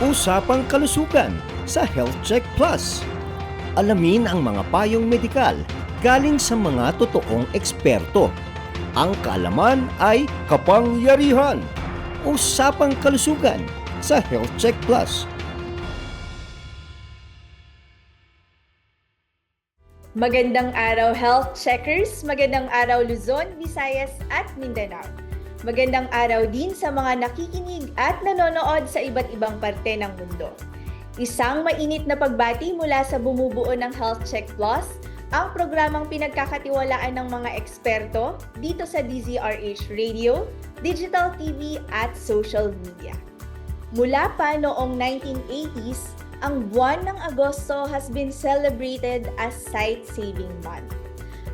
Usapang kalusugan sa Health Check Plus. Alamin ang mga payong medikal galing sa mga totoong eksperto. Ang kaalaman ay kapangyarihan. Usapang kalusugan sa Health Check Plus. Magandang araw health checkers, magandang araw Luzon, Visayas at Mindanao. Magandang araw din sa mga nakikinig at nanonood sa iba't ibang parte ng mundo. Isang mainit na pagbati mula sa bumubuo ng Health Check Plus, ang programang pinagkakatiwalaan ng mga eksperto dito sa DZRH Radio, Digital TV at social media. Mula pa noong 1980s, ang buwan ng Agosto has been celebrated as Sight Saving Month.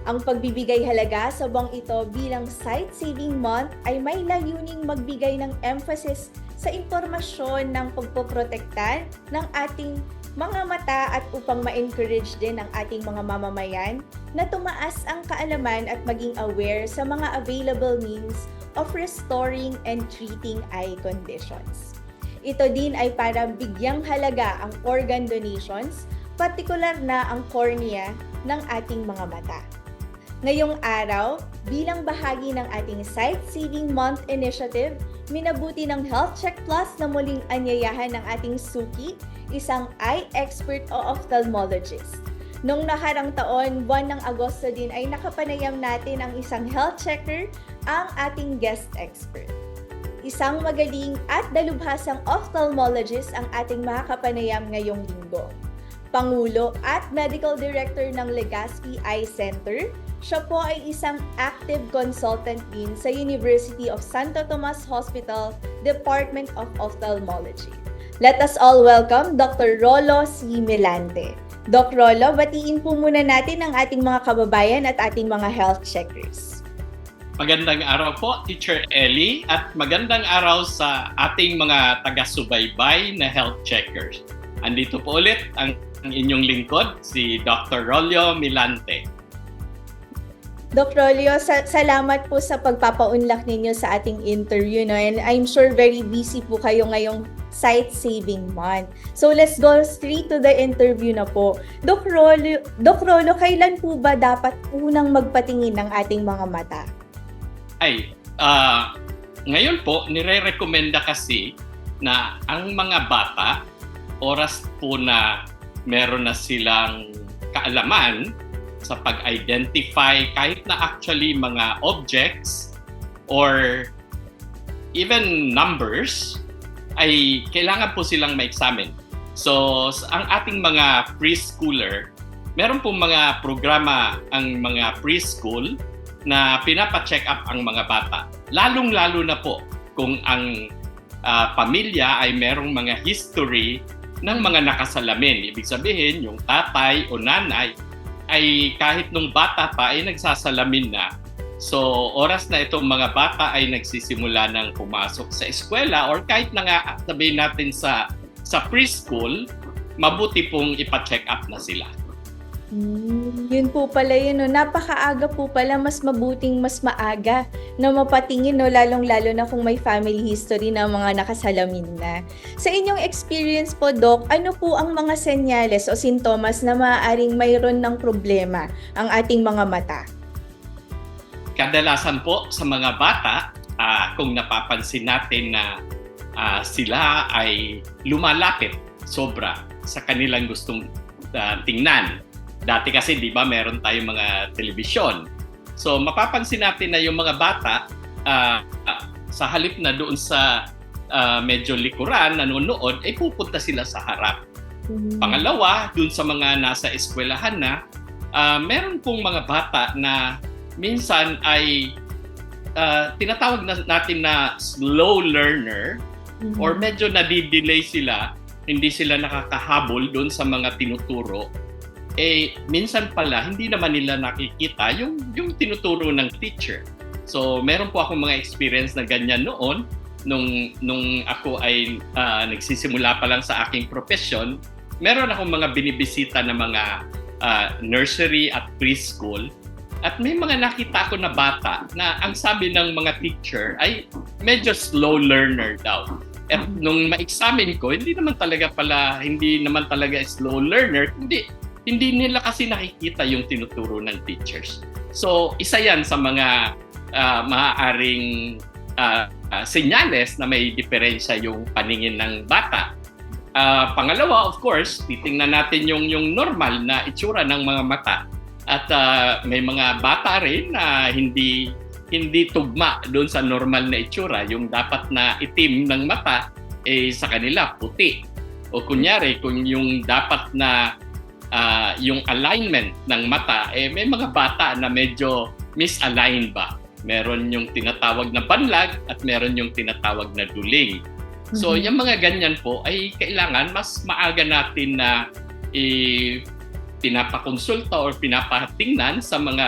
Ang pagbibigay halaga sa buwang ito bilang Sight Saving Month ay may layuning magbigay ng emphasis sa impormasyon ng pagpoprotekta ng ating mga mata at upang ma-encourage din ang ating mga mamamayan na tumaas ang kaalaman at maging aware sa mga available means of restoring and treating eye conditions. Ito din ay para bigyang halaga ang organ donations, partikular na ang cornea ng ating mga mata. Ngayong araw, bilang bahagi ng ating Sight Saving Month Initiative, minabuti ng Health Check Plus na muling anyayahan ng ating suki, isang eye expert o ophthalmologist. Noong naharang taon, buwan ng Agosto din ay nakapanayam natin ang isang health checker, ang ating guest expert. Isang magaling at dalubhasang ophthalmologist ang ating makakapanayam ngayong linggo. Pangulo at Medical Director ng Legazpi Eye Center, siya po ay isang active consultant din sa University of Santo Tomas Hospital, Department of Ophthalmology. Let us all welcome Dr. Rolo C. Milante. Doc Rolo, batiin po muna natin ang ating mga kababayan at ating mga health checkers. Magandang araw po, Teacher Ellie, at magandang araw sa ating mga taga-subaybay na health checkers. Andito po ulit ang, ang inyong lingkod, si Dr. Rolio Milante. Doc Rolio, sa- salamat po sa pagpapaunlak ninyo sa ating interview. No? And I'm sure very busy po kayo ngayong Sight Saving Month. So let's go straight to the interview na po. Doc Rolio, Doc Rolio, kailan po ba dapat unang magpatingin ng ating mga mata? Ay, ah, ngayon po, nire-recommenda kasi na ang mga bata, oras po na meron na silang kaalaman sa pag-identify kahit na actually mga objects or even numbers, ay kailangan po silang ma-examine. So, ang ating mga preschooler, meron pong mga programa ang mga preschool na pinapa-check up ang mga bata. Lalong-lalo na po kung ang ah, pamilya ay merong mga history ng mga nakasalamin. Ibig sabihin, yung tatay o nanay ay kahit nung bata pa ay nagsasalamin na. So, oras na itong mga bata ay nagsisimula ng pumasok sa eskwela or kahit na nga sabihin natin sa sa preschool, mabuti pong ipa-check up na sila. Hmm, yun po pala yun. No? Napakaaga po pala, mas mabuting mas maaga na mapatingin, no? lalong-lalo na kung may family history na mga nakasalamin na. Sa inyong experience po, Doc, ano po ang mga senyales o sintomas na maaaring mayroon ng problema ang ating mga mata? kadalasan po sa mga bata, ah, kung napapansin natin na ah, sila ay lumalapit sobra sa kanilang gustong ah, tingnan. Dati kasi 'di ba meron tayong mga telebisyon. So mapapansin natin na yung mga bata ah, sa halip na doon sa ah, medyo likuran nanonood ay pupunta sila sa harap. Pangalawa, dun sa mga nasa eskwelahan na, ah, meron pong mga bata na minsan ay ah, tinatawag na, natin na slow learner Mhm. or medyo nadidelay sila, hindi sila nakakahabol doon sa mga tinuturo. Eh, minsan pala, hindi naman nila nakikita yung, yung tinuturo ng teacher. So, meron po akong mga experience na ganyan noon nung, nung ako ay ah, nagsisimula pa lang sa aking profession. Meron akong mga binibisita na mga ah, nursery at preschool At may mga nakita ko na bata na ang sabi ng mga teacher ay medyo slow learner daw. At nung ma-examine ko, hindi naman talaga pala, hindi naman talaga slow learner, hindi hindi nila kasi nakikita yung tinuturo ng teachers. So, isa yan sa mga ah, maaaring ah, ah, senyales na may diferensya yung paningin ng bata. Ah, pangalawa, of course, titingnan natin yung yung normal na itsura ng mga mata. At ah, may mga bata rin na hindi hindi tugma doon sa normal na itsura. Yung dapat na itim ng mata, eh sa kanila puti. O kunyari, kung yung dapat na ah, yung alignment ng mata, eh may mga bata na medyo misaligned ba. Meron yung tinatawag na banlag at meron yung tinatawag na duling. So, Mhm. yung mga ganyan po ay kailangan mas maaga natin na i pinapakonsulta or pinapatingnan sa mga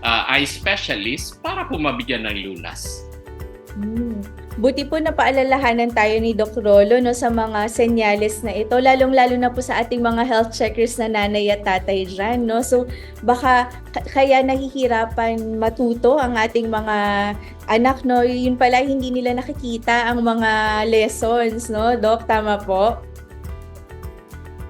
ah, eye specialist para po mabigyan ng lunas. Hmm. Buti po napaalalahanan tayo ni Doc Rolo no, sa mga senyales na ito, lalong-lalo na po sa ating mga health checkers na nanay at tatay dyan. No? So baka kaya nahihirapan matuto ang ating mga anak. No? Yun pala, hindi nila nakikita ang mga lessons. No? Doc, tama po?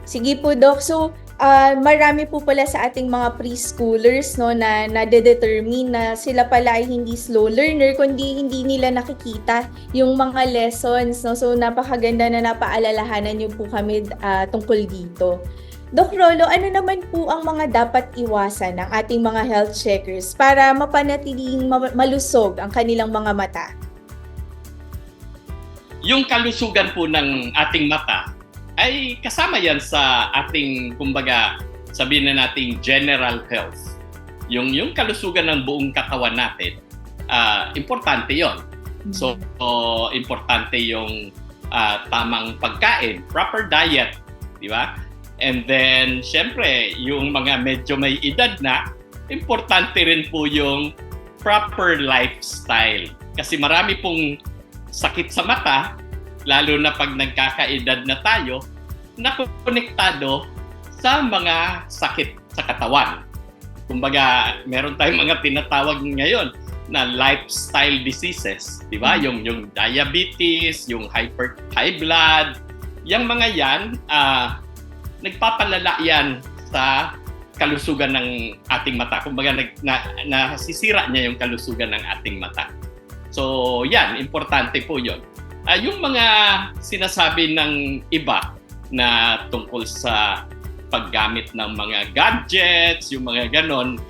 Sige po, Doc. So, ah, marami po pala sa ating mga preschoolers no na nade-determine na sila pala ay hindi slow learner kundi hindi nila nakikita yung mga lessons no so napakaganda na napaalalahanan niyo po kami ah, tungkol dito Doc Rolo, ano naman po ang mga dapat iwasan ng ating mga health checkers para mapanatiling ma- malusog ang kanilang mga mata? Yung kalusugan po ng ating mata ay kasama yan sa ating, kumbaga, sabihin na nating general health. Yung, yung kalusugan ng buong katawan natin, ah, importante yon So, so, importante yung ah, tamang pagkain, proper diet, di ba? And then, syempre, yung mga medyo may edad na, importante rin po yung proper lifestyle. Kasi marami pong sakit sa mata, lalo na pag nagkakaedad na tayo, na konektado sa mga sakit sa katawan. Kumbaga, meron tayong mga tinatawag ngayon na lifestyle diseases, di ba? Mm. Yung yung diabetes, yung hyper high blood, yung mga yan ah nagpapalala yan sa kalusugan ng ating mata. Kumbaga nag, na, nasisira niya yung kalusugan ng ating mata. So, yan, importante po 'yon. Ah, yung mga sinasabi ng iba na tungkol sa paggamit ng mga gadgets, yung mga ganon,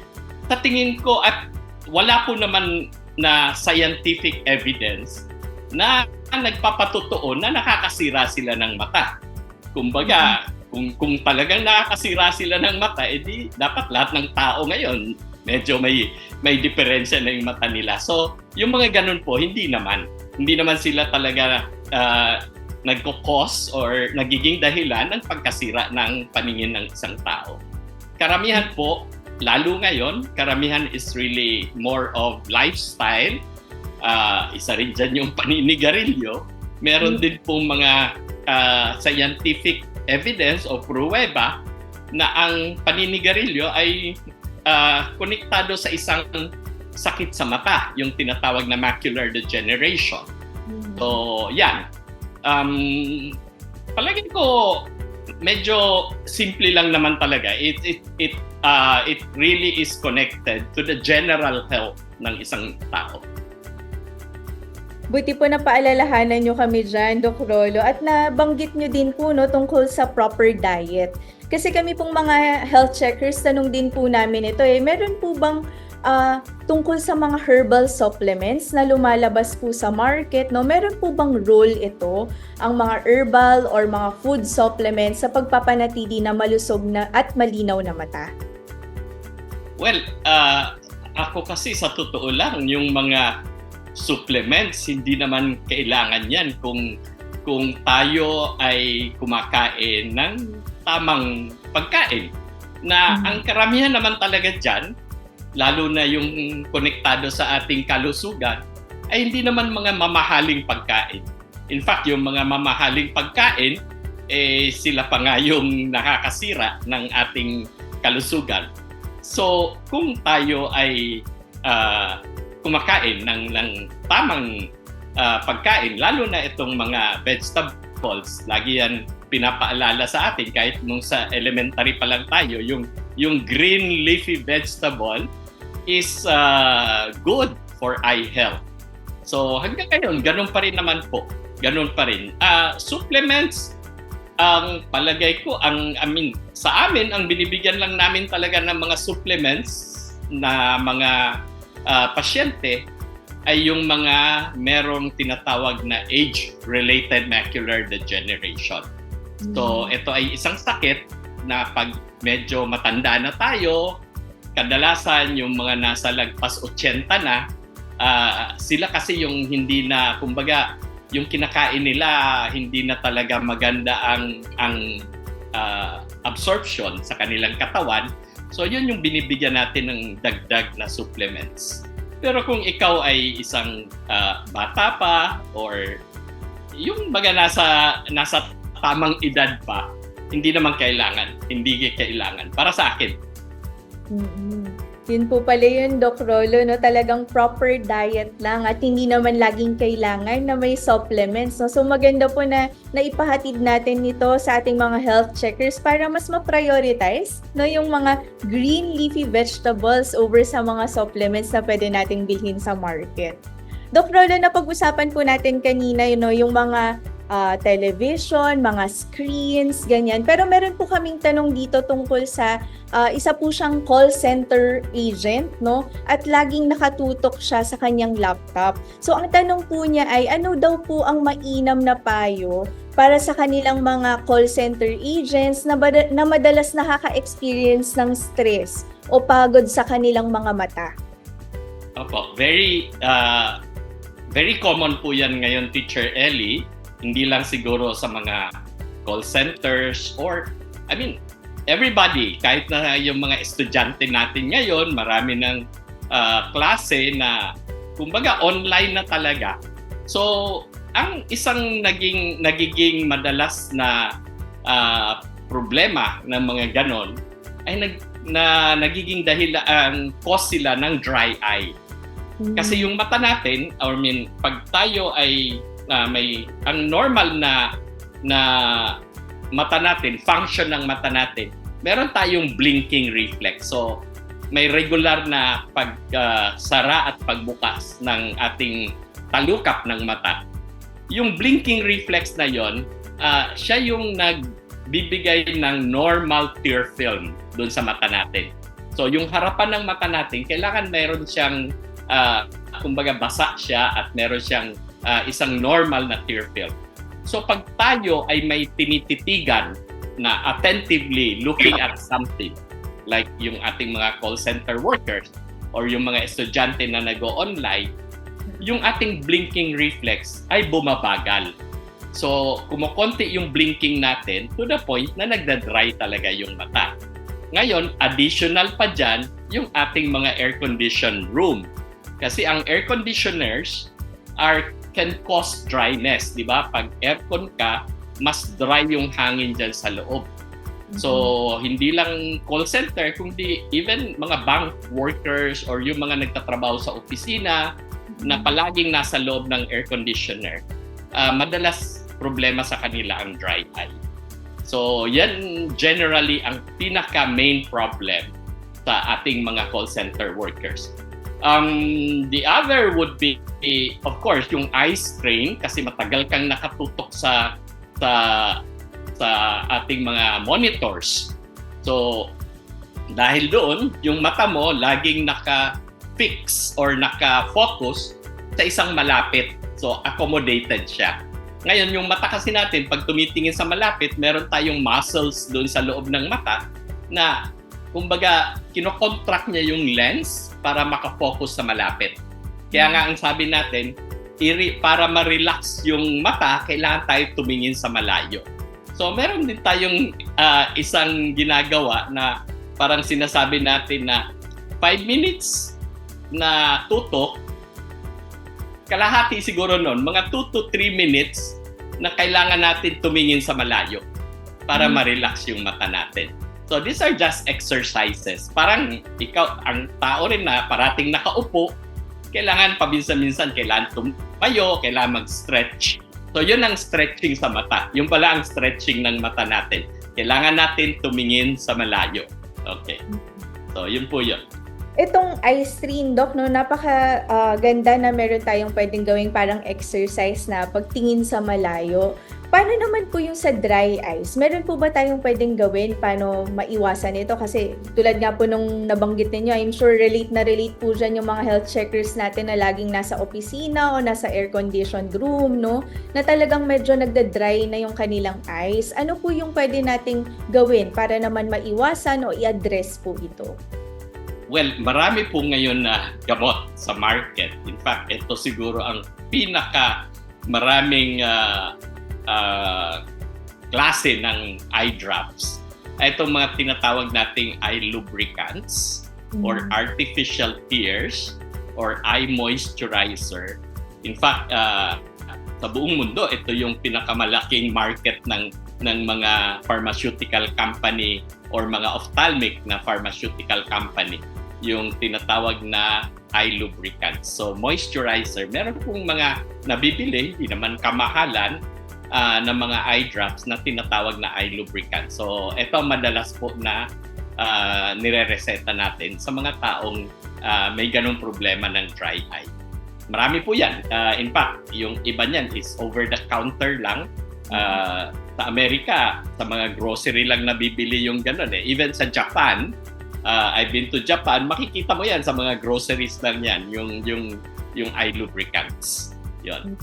sa tingin ko at wala po naman na scientific evidence na nagpapatotoo na nakakasira sila ng mata. Kumbaga, kung kung talagang nakakasira sila ng mata, edi dapat lahat ng tao ngayon medyo may may diferensya na yung mata nila. So, yung mga ganun po, hindi naman. Hindi naman sila talaga ah, nagko-cause or nagiging dahilan ng pagkasira ng paningin ng isang tao. Karamihan po, lalo ngayon, karamihan is really more of lifestyle. Ah, isa rin dyan yung paninigarilyo. Meron Mm. din pong mga ah, scientific evidence o pruweba na ang paninigarilyo ay ah, konektado sa isang sakit sa mata, yung tinatawag na macular degeneration. Hmm. So, yan. Um, palagay ko, medyo simple lang naman talaga. It, it, it, uh, it really is connected to the general health ng isang tao. Buti po na paalalahanan nyo kami dyan, Doc Rolo. At nabanggit nyo din po no, tungkol sa proper diet. Kasi kami pong mga health checkers, tanong din po namin ito eh. Meron po bang ah, tungkol sa mga herbal supplements na lumalabas po sa market, no? Meron po bang role ito, ang mga herbal or mga food supplements sa pagpapanatili na malusog na at malinaw na mata? Well, uh, ako kasi sa totoo lang, yung mga supplements, hindi naman kailangan yan kung kung tayo ay kumakain ng tamang pagkain. Na Mhm. ang karamihan naman talaga dyan, lalo na yung konektado sa ating kalusugan, ay hindi naman mga mamahaling pagkain. In fact, yung mga mamahaling pagkain, eh, sila pa nga yung nakakasira ng ating kalusugan. So, kung tayo ay ah, kumakain ng, ng tamang ah, pagkain, lalo na itong mga vegetables. Lagi yan pinapaalala sa atin kahit nung sa elementary pa lang tayo, yung, yung green leafy vegetable is ah, good for eye health. So hanggang ngayon, ganun pa rin naman po. Ganun pa rin. Ah, supplements, ang palagay ko, ang I mean, sa amin, ang binibigyan lang namin talaga ng mga supplements na mga ah, pasyente ay yung mga merong tinatawag na age-related macular degeneration. So, ito ay isang sakit na pag medyo matanda na tayo, kadalasan yung mga nasa lagpas 80 na, ah, sila kasi yung hindi na, kumbaga, yung kinakain nila, hindi na talaga maganda ang ang ah, absorption sa kanilang katawan. So, yun yung binibigyan natin ng dagdag na supplements. Pero kung ikaw ay isang ah, bata pa or yung baga nasa nasa tamang edad pa, hindi naman kailangan. Hindi kailangan. Para sa akin. Mm Yun po pala yun, Doc Rolo, no? talagang proper diet lang at hindi naman laging kailangan na may supplements. No? So maganda po na naipahatid natin nito sa ating mga health checkers para mas ma-prioritize no? yung mga green leafy vegetables over sa mga supplements na pwede nating bilhin sa market. Doc Rolo, napag-usapan po natin kanina you know, yung mga ah, television, mga screens, ganyan. Pero meron po kaming tanong dito tungkol sa ah, isa po siyang call center agent, no? At laging nakatutok siya sa kanyang laptop. So ang tanong po niya ay ano daw po ang mainam na payo para sa kanilang mga call center agents na, bada- na madalas nakaka-experience ng stress o pagod sa kanilang mga mata. Opo, very uh, very common po 'yan ngayon, Teacher Ellie. Hindi lang siguro sa mga call centers or I mean, everybody, kahit na yung mga estudyante natin ngayon, marami ng uh, klase na kumbaga online na talaga. So, ang isang naging nagiging madalas na uh, problema ng mga ganon ay nag na nagiging dahil ang cause sila ng dry eye. Kasi yung mata natin, I mean, pag tayo ay ah, may ang normal na na mata natin, function ng mata natin, meron tayong blinking reflex. So, may regular na pagsara at pagbukas ng ating talukap ng mata. Yung blinking reflex na yon, ah, siya yung nagbibigay ng normal tear film doon sa mata natin. So, yung harapan ng mata natin, kailangan meron siyang ah, kumbaga basa siya at meron siyang ah, isang normal na tear film. So pag tayo ay may tinititigan na attentively looking at something like yung ating mga call center workers or yung mga estudyante na nag-online, yung ating blinking reflex ay bumabagal. So, kumukonti yung blinking natin to the point na nagda-dry talaga yung mata. Ngayon, additional pa dyan, yung ating mga air-conditioned room. Kasi ang air conditioners are can cause dryness, di ba? Pag aircon ka, mas dry yung hangin dyan sa loob. So, hindi lang call center, kundi even mga bank workers or yung mga nagtatrabaho sa opisina na palaging nasa loob ng air conditioner, ah, madalas problema sa kanila ang dry eye. So, yan generally ang pinaka-main problem sa ating mga call center workers. Um, the other would be, of course, yung eye strain kasi matagal kang nakatutok sa sa sa ating mga monitors. So, dahil doon, yung mata mo laging naka-fix or naka-focus sa isang malapit. So, accommodated siya. Ngayon, yung mata kasi natin, pag tumitingin sa malapit, meron tayong muscles doon sa loob ng mata na, kumbaga, kinokontract niya yung lens para makafocus sa malapit. Kaya nga ang sabi natin, iri, para ma-relax yung mata, kailangan tayo tumingin sa malayo. So meron din tayong ah, isang ginagawa na parang sinasabi natin na 5 minutes na tutok, kalahati siguro nun, mga 2 to 3 minutes na kailangan natin tumingin sa malayo para Mm. ma-relax yung mata natin. So these are just exercises. Parang ikaw, ang tao rin na parating nakaupo, kailangan paminsan-minsan, kailangan tumayo, kailangan mag-stretch. So yun ang stretching sa mata. Yung pala ang stretching ng mata natin. Kailangan natin tumingin sa malayo. Okay. So yun po yun. Itong eye strain, Doc, no, napaka ah, ganda na meron tayong pwedeng gawing parang exercise na pagtingin sa malayo. Paano naman po yung sa dry eyes? Meron po ba tayong pwedeng gawin paano maiwasan ito? Kasi tulad nga po nung nabanggit ninyo, I'm sure relate na relate po dyan yung mga health checkers natin na laging nasa opisina o nasa air-conditioned room, no? Na talagang medyo nagda-dry na yung kanilang eyes. Ano po yung pwede nating gawin para naman maiwasan o i-address po ito? Well, marami po ngayon na gamot sa market. In fact, ito siguro ang pinaka maraming ah, ah, klase ng eye drops. Itong mga tinatawag nating eye lubricants or artificial tears or eye moisturizer. In fact, ah, sa buong mundo, ito yung pinakamalaking market ng ng mga pharmaceutical company or mga ophthalmic na pharmaceutical company yung tinatawag na eye lubricant. So moisturizer, meron pong mga nabibili, hindi naman kamahalan ah, ng mga eye drops na tinatawag na eye lubricant. So ito madalas po na ah, nire-reseta natin sa mga taong ah, may ganong problema ng dry eye. Marami po yan. Ah, in fact, yung iba niyan is over the counter lang. Ah, sa Amerika, sa mga grocery lang nabibili yung gano'n eh. Even sa Japan, uh, I've been to Japan, makikita mo yan sa mga groceries lang yan, yung, yung, yung eye lubricants. Yun.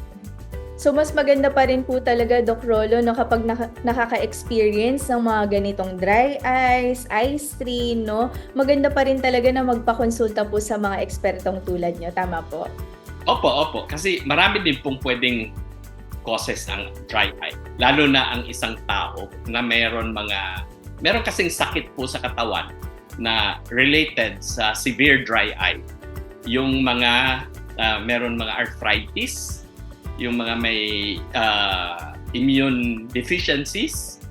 So mas maganda pa rin po talaga Doc Rolo no kapag naka- nakaka-experience ng mga ganitong dry eyes, eye strain, no? Maganda pa rin talaga na magpakonsulta po sa mga ekspertong tulad nyo. Tama po? Opo, opo. Kasi marami din pong pwedeng causes ang dry eye. Lalo na ang isang tao na meron mga, meron kasing sakit po sa katawan na related sa severe dry eye. Yung mga, ah, meron mga arthritis, yung mga may ah, immune deficiencies,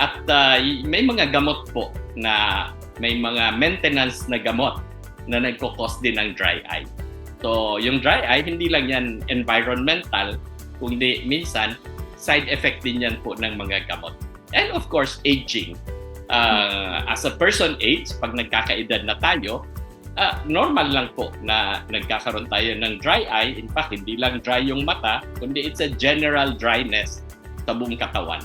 at y- may mga gamot po na may mga maintenance na gamot na nagkukos din ng dry eye. So, yung dry eye, hindi lang yan environmental, kundi minsan, side effect din yan po ng mga gamot. And of course, aging. Uh, as a person age, pag nagkakaedad na tayo, ah, normal lang po na nagkakaroon tayo ng dry eye. In fact, hindi lang dry yung mata, kundi it's a general dryness sa buong katawan.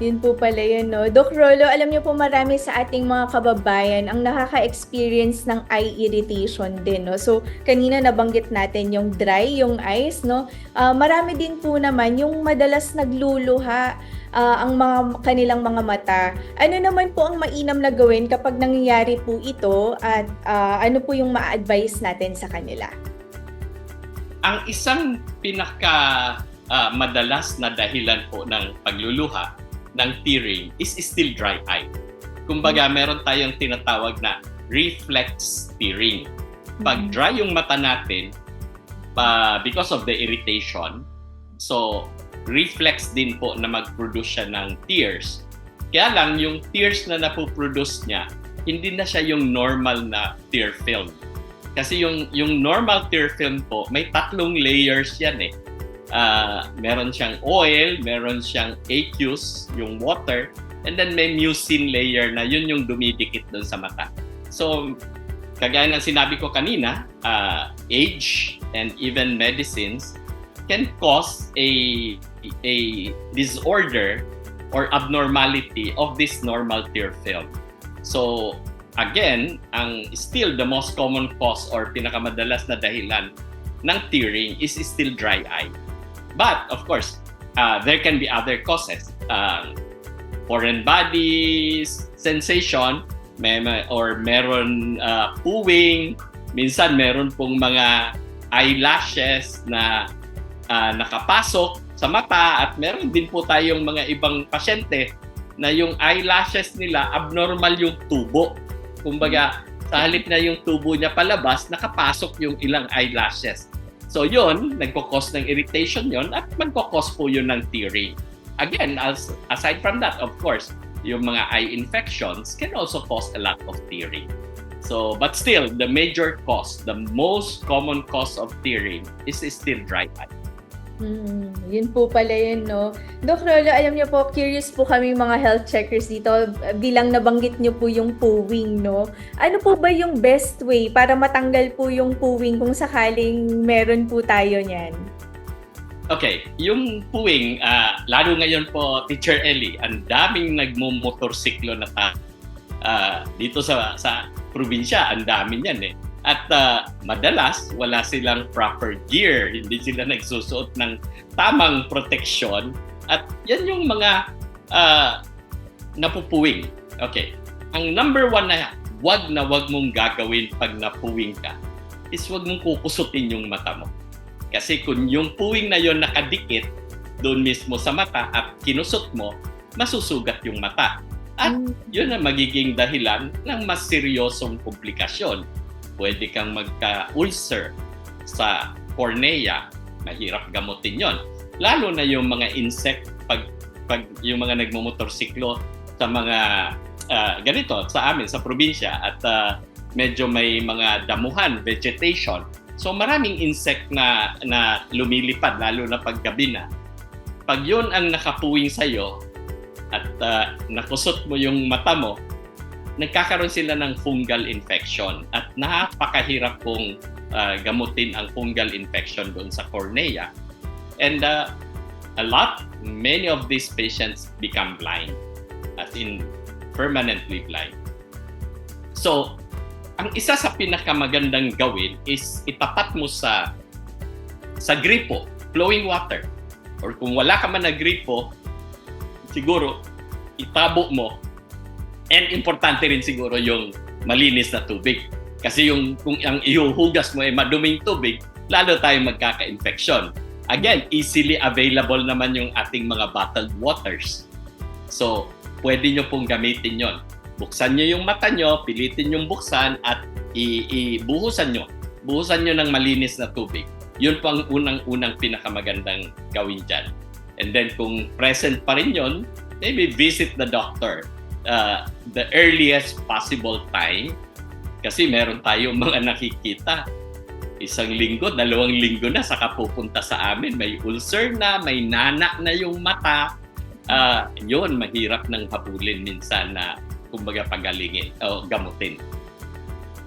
Yun po pala yun, no? Doc Rolo, alam niyo po marami sa ating mga kababayan ang nakaka-experience ng eye irritation din, no? So, kanina nabanggit natin yung dry, yung eyes, no? Ah, marami din po naman yung madalas nagluluha ah, ang mga kanilang mga mata. Ano naman po ang mainam na gawin kapag nangyayari po ito at ah, ano po yung ma-advise natin sa kanila? Ang isang pinaka ah, madalas na dahilan po ng pagluluha ng tearing is still dry eye. Kumbaga, meron tayong tinatawag na reflex tearing. Pag dry yung mata natin, pa because of the irritation, so reflex din po na mag-produce siya ng tears. Kaya lang, yung tears na napoproduce niya, hindi na siya yung normal na tear film. Kasi yung, yung normal tear film po, may tatlong layers yan eh. Ah, meron siyang oil, meron siyang aqueous, yung water, and then may mucin layer na yun yung dumidikit doon sa mata. So, kagaya ng sinabi ko kanina, ah, age and even medicines can cause a a disorder or abnormality of this normal tear film. So, again, ang still the most common cause or pinakamadalas na dahilan ng tearing is still dry eye. But of course, uh, there can be other causes. Um, foreign body sensation, may, or meron uh, pooing, minsan meron pong mga eyelashes na uh, nakapasok sa mata at meron din po tayong mga ibang pasyente na yung eyelashes nila abnormal yung tubo. Kumbaga, sa halip na yung tubo niya palabas, nakapasok yung ilang eyelashes. So yun, nagkakos ng irritation yon at magkakos po yun ng tearing. Again, as, aside from that, of course, yung mga eye infections can also cause a lot of tearing. So, but still, the major cause, the most common cause of tearing is still dry eye. Hmm, yun po pala yun, no? Doc Rolo, alam niyo po, curious po kami mga health checkers dito. Bilang nabanggit niyo po yung pooing, no? Ano po ba yung best way para matanggal po yung pooing kung sakaling meron po tayo niyan? Okay, yung puwing, ah, lalo ngayon po, Teacher Ellie, ang daming nagmumotorsiklo na ta ah, dito sa sa probinsya, ang dami niyan eh. At ah, madalas, wala silang proper gear, hindi sila nagsusuot ng tamang proteksyon. At yan yung mga ah, napupuwing. Okay, ang number one na wag na wag mong gagawin pag napuwing ka is wag mong kukusutin yung mata mo. Kasi kung yung puwing na yon nakadikit doon mismo sa mata at kinusot mo, masusugat yung mata. At Hmm. yun ang magiging dahilan ng mas seryosong komplikasyon. Pwede kang magka-ulcer sa cornea, mahirap gamutin yon. Lalo na yung mga insect, pag, pag yung mga nagmumotorsiklo sa mga ah, ganito, sa amin, sa probinsya, at ah, medyo may mga damuhan, vegetation, So maraming insect na na lumilipad lalo na pag gabi na. Pag 'yun ang nakapuwing sa iyo at uh, nakusot mo yung mata mo, nagkakaroon sila ng fungal infection at napakahirap pong uh, gamutin ang fungal infection doon sa cornea. And uh, a lot, many of these patients become blind, as in permanently blind. So, ang isa sa pinakamagandang gawin is itapat mo sa sa gripo, flowing water. Or kung wala ka man na gripo, siguro itabo mo. And importante rin siguro yung malinis na tubig. Kasi yung kung ang ihuhugas mo ay maduming tubig, lalo tayong magkaka-infection. Again, easily available naman yung ating mga bottled waters. So, pwede nyo pong gamitin yon. Buksan nyo yung mata nyo, pilitin yung buksan at ibuhusan nyo. Buhusan nyo ng malinis na tubig. Yun po ang unang-unang pinakamagandang gawin dyan. And then kung present pa rin yun, maybe visit the doctor uh, the earliest possible time kasi meron tayong mga nakikita isang linggo, dalawang linggo na saka pupunta sa amin. May ulcer na, may nana na yung mata. Ah, yun, mahirap nang habulin minsan na kumbaga pagalingin o gamutin.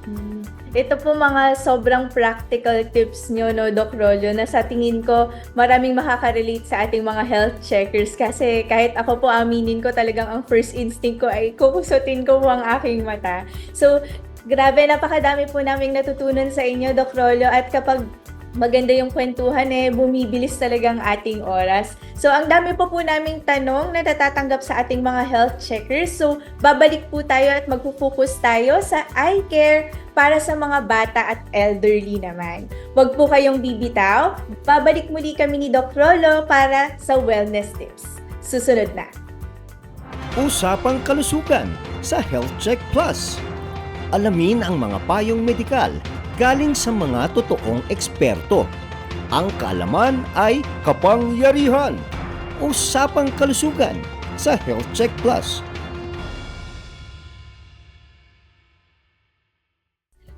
Hmm. Ito po mga sobrang practical tips nyo, no, Doc Rollo, na sa tingin ko maraming makaka-relate sa ating mga health checkers kasi kahit ako po aminin ko talagang ang first instinct ko ay kukusutin ko po ang aking mata. So, grabe, napakadami po naming natutunan sa inyo, Doc Rollo, at kapag maganda yung kwentuhan eh, bumibilis talagang ating oras. So, ang dami po po naming tanong na natatanggap sa ating mga health checkers. So, babalik po tayo at magpo-focus tayo sa eye care para sa mga bata at elderly naman. Huwag po kayong bibitaw. Babalik muli kami ni Doc Rolo para sa wellness tips. Susunod na. Usapang kalusugan sa Health Check Plus. Alamin ang mga payong medikal galing sa mga totoong eksperto. Ang kaalaman ay kapangyarihan. Usapang kalusugan sa Health Check Plus.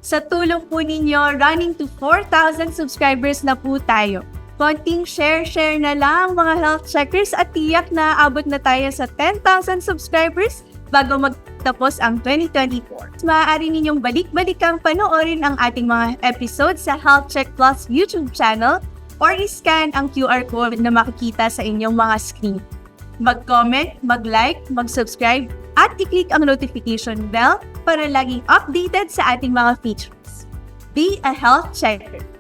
Sa tulong po ninyo, running to 4,000 subscribers na po tayo. Konting share-share na lang mga health checkers at tiyak na abot na tayo sa 10,000 subscribers bago magtapos ang 2024. Maaari ninyong balik-balikang panoorin ang ating mga episodes sa Health Check Plus YouTube channel or iscan ang QR code na makikita sa inyong mga screen. Mag-comment, mag-like, mag-subscribe, at i-click ang notification bell para laging updated sa ating mga features. Be a health checker.